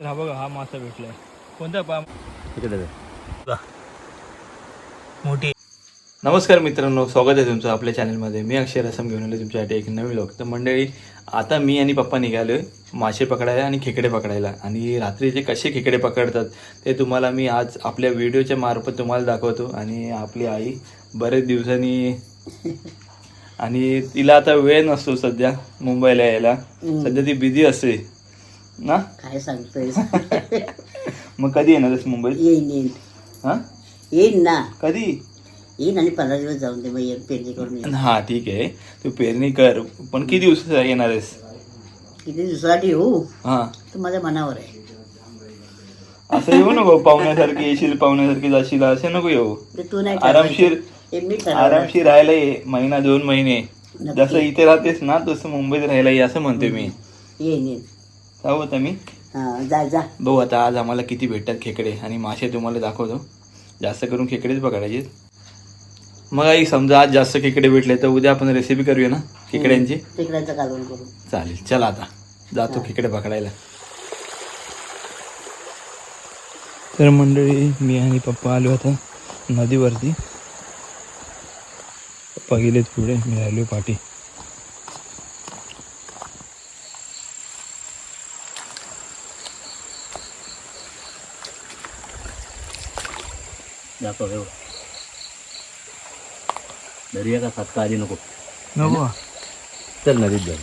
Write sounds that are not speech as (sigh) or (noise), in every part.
तर हा बघा हा मासा भेटलाय. कोणता पा मोठी. नमस्कार मित्रांनो स्वागत आहे तुमचं आपल्या चॅनलमध्ये. मी अक्षय रसम घेऊन आलो तुमच्यासाठी एक नवीन लोक तर मंडळी आता मी आणि पप्पा निघालो मासे पकडायला आणि खेकडे पकडायला. आणि रात्रीचे कसे खेकडे पकडतात ते तुम्हाला मी आज आपल्या व्हिडिओच्या मार्फत तुम्हाला दाखवतो. आणि आपली आई बरेच दिवसांनी आणि तिला आता वेळ नसतो सध्या मुंबईला यायला. सध्या ती बिझी असते. ना? काय सांगतोय? (laughs) मग कधी येणारच मुंबईत? येईन येईन. हा? येईन ना. कधी? येईन आणि पंधरा दिवस जाऊन दे मग येईन पेरणी करून येईन. हा ठीक आहे. तू पेरणी कर. पण किती दिवस येणार आहेस? किती दिवसासाठी येऊ? हा. तर माझ्या मनावर आहे. असं येऊ नको पाहुण्यासारखी येशील पाहुण्यासारखी जाशील असं नको येऊ. ते तू नाही आरामशीर मी आरामशीर राहायला ये महिना दोन महिने. नक्की. जसं इथे राहतेस ना तसं मुंबईत राहायला ये असं म्हणते मी. येईन येईन. जाऊ आता मी. हा जा जा. भाऊ आता आज आम्हाला किती भेटतात खेकडे आणि मासे तुम्हाला दाखवतो. जास्त करून खेकडेच पकडायचे मग आई समजा आज जास्त खेकडे भेटले तर उद्या आपण रेसिपी करूया ना खेकड्यांची? तिकड्याचं कालवण करू. चालेल चला आता. जातो खेकडे पकडायला. तर मंडळी मी आणि पप्पा आलो आता नदीवरती. पप्पा गेलेत पुढे मी राहिलो पाठी. दाखव हे दर्या का सातका आधी नको. नको चल नदीत जाऊ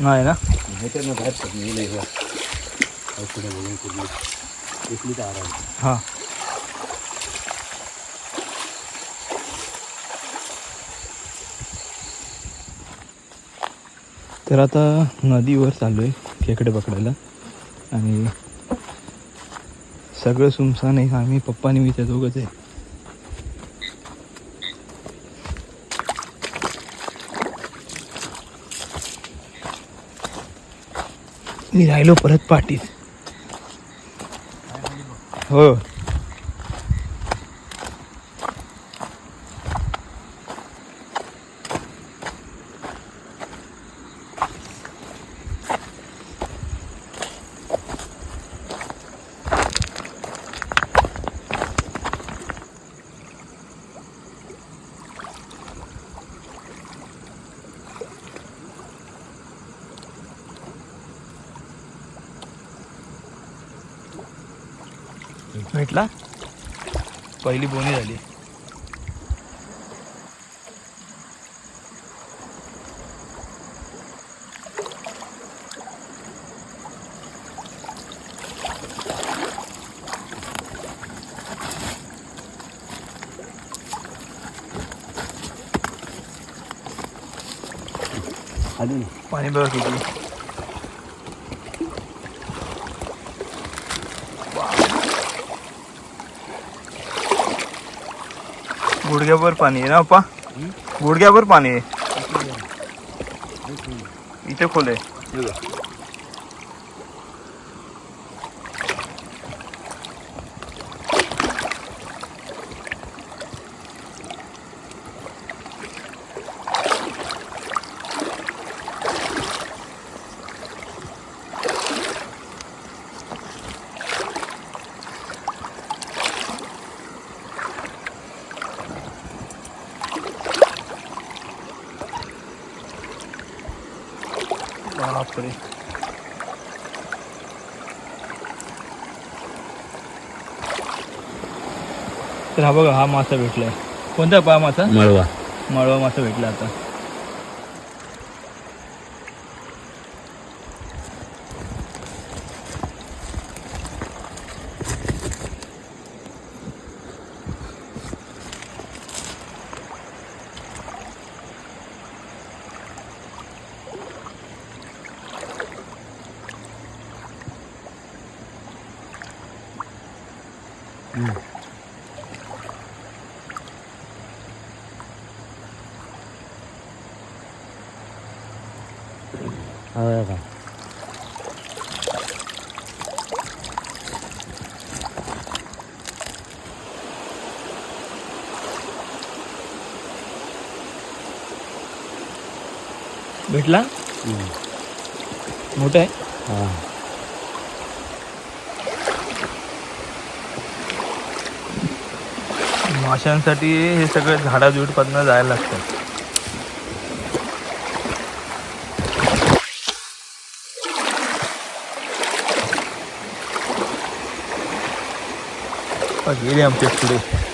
नाही ना? नाहीतर ना बाहेर बोलून इथली तर आराम. हां. तर आता नदीवर चाललो आहे खेकडे पकडायला. आणि सगळं सुमसान आहे. आम्ही पप्पा आणि मी त्या दोघंच आहे. मी राहिलो परत पाठीत हो. भेटला? पहिली बोनी झाली. पाणी बघा किती. गुडघ्यावर पाणी आहे ना अप्पा? गुडघ्यावर पाणी आहे. इथे खोल आहे. बापरे तर हा बघा हा मासा भेटलाय. कोणता पा मासा? मळवा. मळवा मासा भेटला आता. हवा का भेटला हम्म. मोठं आहे माशांसाठी हे सगळं झाडाझुडपातनं जायला लागतं. गेले आमचे पुढे.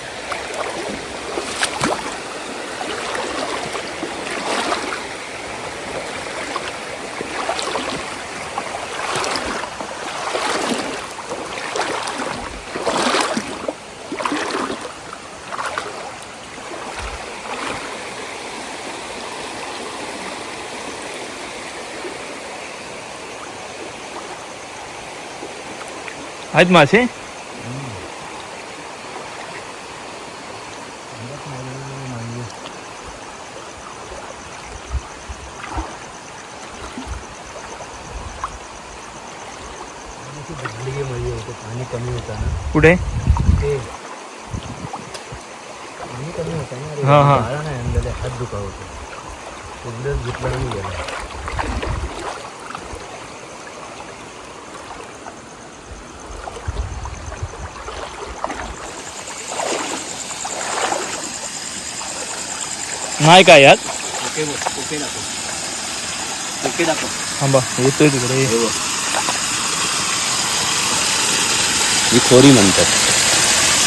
आहेत मासे? पाणी कमी होतं ना कुठे? ते पाणी कमी होतं ना. हा, हा. हात दुखा होतो उरलेच घेतला आणि गेला. नाही काय यात? ओके बघ ओके दाखव. ओके दाखव. थांबा येतोय तिकडे ही खोरी म्हणतात.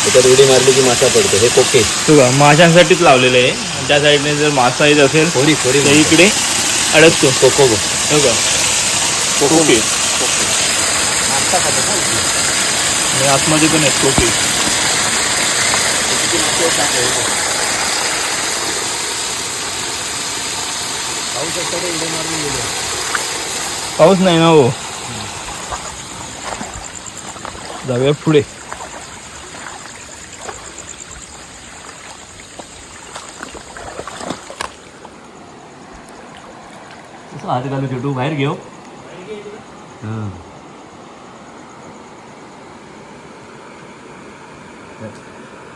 त्याच्यात उडी मारली की मासा पडतो. हे कोके. तू का माशांसाठीच लावलेलं आहे. त्या साईडने जर मासा येत असेल खोरी खोरी तर इकडे अडकतो. कोको बघ हो का कोके मासा खातो ना इथे. आणि आतमध्ये पण आहेत कोके किती मासे आहेत दाखव, हे बघ. पाऊस उड्या मारून गेले. पाऊस नाही ना हो. जाऊया पुढे. हात घालू छोटू बाहेर घेऊ. हां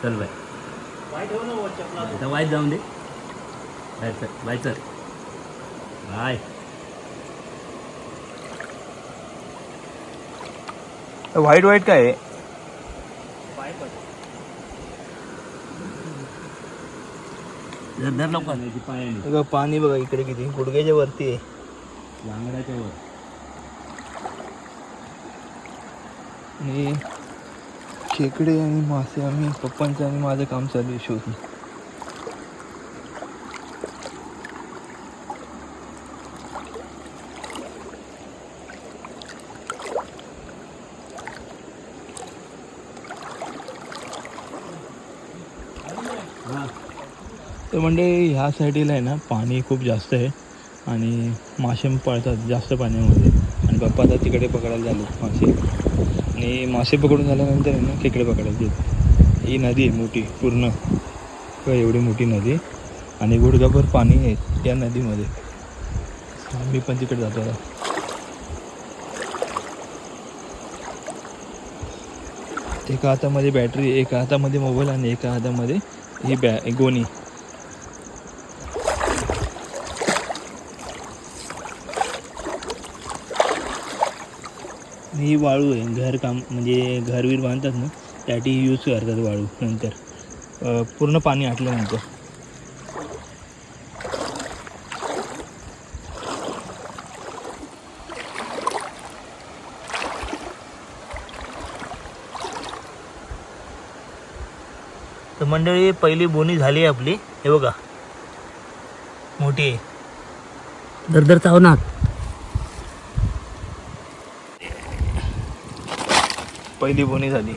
चल बाय. वाईट जाऊन दे. बाहेर चल बाय चल. बाय व्हाईट व्हाईट काय आहे? धर लवकर पायाने बघा पाणी बघा इकडे किती गुडघ्याच्या वरती आहे. लांगड्याच्या वर. आणि खेकडे आणि मासे आम्ही पप्पांचं आणि माझं काम चालू आहे शोधून. म्हणजे ह्या साईडला आहे ना पाणी खूप जास्त आहे आणि मासे पळतात जास्त पाण्यामध्ये. आणि पप्पा आता तिकडे पकडायला झाले मासे. आणि मासे पकडून झाल्यानंतर आहे ना खेकडे पकडायचे ही नदी आहे मोठी पूर्ण. एवढी मोठी नदी? आणि गुडघाभर पाणी आहे या नदीमध्ये. आम्ही पण तिकडे जातो आता. एका हातामध्ये बॅटरी एका हातामध्ये मोबाईल आणि एका हातामध्ये ही बॅ गोणी. ही वाळू आहे. घरकाम म्हणजे घरवीर बांधतात ना त्यासाठी यूज करतात वाळू नंतर. पूर्ण पाणी आटल्यानंतर तर मंडळी पहिली बोनी झाली आपली. हे बघा. मोठी आहे. दर दर पहिली बोनी झाली.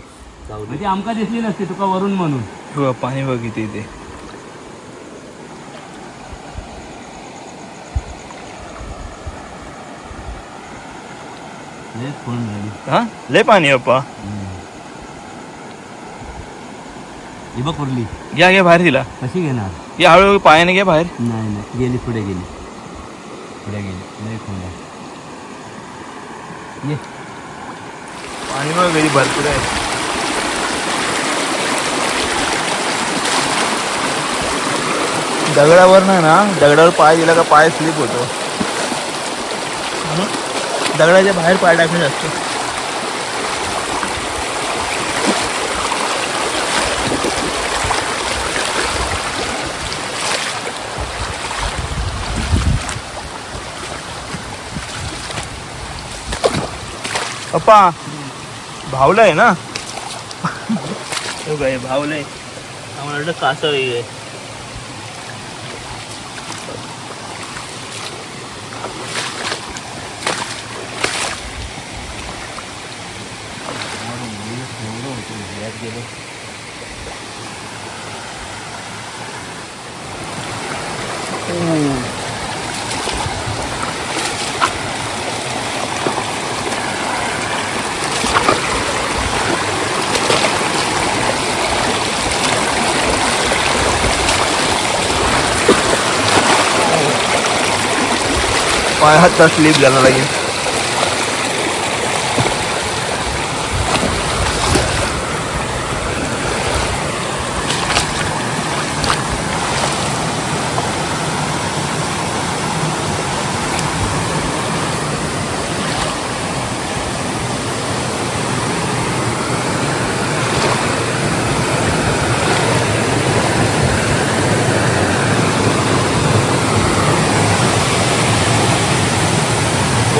म्हणजे आमका दिसली नसते तुका वरून म्हणून. हे बघा पाणी बघ इथे इथे. लय फोन झाली. हा? लय पाणी आहे अप्पा. ही बघ कुर्ली घ्या घ्या बाहेर दिला कशी घेणार? या हळूहळू पायाने घ्या बाहेर. नाही नाही. गेली पुढे गेली. पुढे गेली. लय फोन ये. बघ कधी भरपूर आहे. दगडावर नाही ना दगडावर पाय दिला का पाय स्लिप होतो. दगडाच्या बाहेर पाय टाकण्यात असतो. पप्पा भावलं आहे ना? हो काय भावलंय. आम्हाला वाटलं कासव आहे. पाय हातचा स्लीप झाला लागेल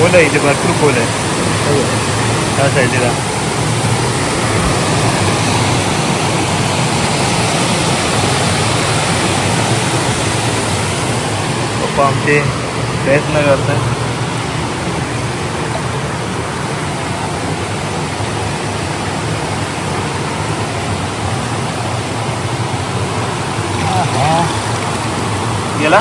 खोल आहे इथे भरपूर खोल आहे. त्या साईडला पप्पा आमचे प्रयत्न करतात. गेला?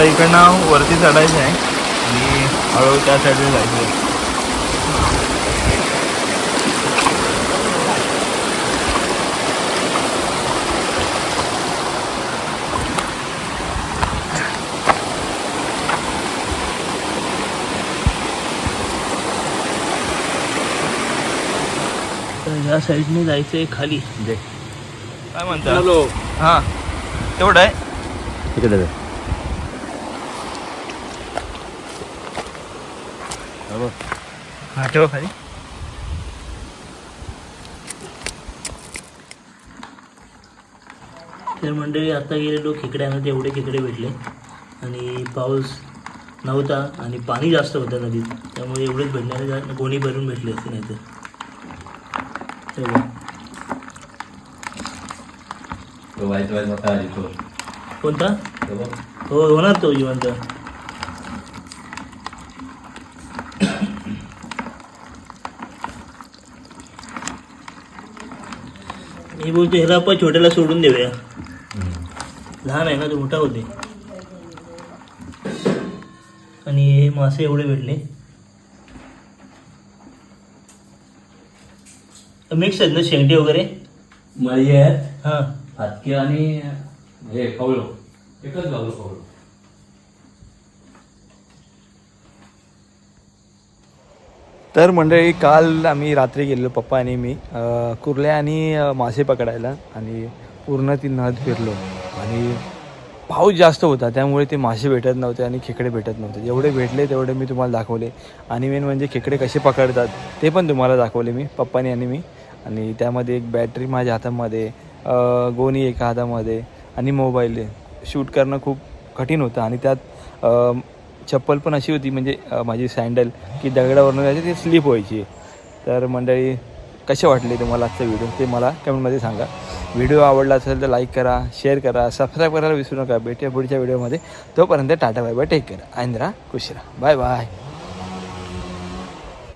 तर इकडनं वरती चढायचं आहे. आणि हळूहळू त्या साईडला जायचं आहे. तर ह्या साईडने जायचं आहे खाली. काय म्हणता? हॅलो. हां. तेवढं आहे इकडे जा. हा ठेवा खाली. तर मंडळी आता गेलेलो खेकड्यानं तेवढे खेकडे भेटले. आणि पाऊस नव्हता आणि पाणी जास्त होतं नदीत. त्यामुळे एवढेच भेटणारे गोणी भरून भेटले असते नाही तर कोणता. हो होणार तो जिवंत. मी बोलतो ह्याला आपण छोट्याला सोडून देऊया. लहान आहे ना तो मोठा होते. आणि हे मासे एवढे भेटले. मिक्स आहेत ना शेंगटी वगैरे? मळी आहेत. हां. फाटके आणि हे कवलो एकच गावलो तर मंडळी काल आम्ही रात्री गेलेलो पप्पा आणि मी. कुर्ल्या आणि मासे पकडायला आणि पूर्ण ती नद फिरलो. आणि पाऊस जास्त होता त्यामुळे ते मासे भेटत नव्हते आणि खेकडे भेटत नव्हते. जेवढे भेटले तेवढे मी तुम्हाला दाखवले. आणि मेन म्हणजे खेकडे कसे पकडतात ते पण तुम्हाला दाखवले मी पप्पानी आणि मी. आणि त्यामध्ये एक बॅटरी माझ्या हातामध्ये गोणी एका हातामध्ये आणि मोबाईल शूट करणं खूप कठीण होतं आणि त्यात चप्पल पण अशी होती म्हणजे माझी सँडल की दगडावरनं जायची ती स्लिप व्हायची. तर मंडळी कसे वाटले तुम्हाला आजचा व्हिडिओ ते मला कमेंटमध्ये सांगा. व्हिडिओ आवडला असेल तर लाईक करा शेअर करा सबस्क्राईब करायला विसरू नका. भेटूया पुढच्या व्हिडिओमध्ये तोपर्यंत tata bye bye take care Andhra कुशिरा bye bye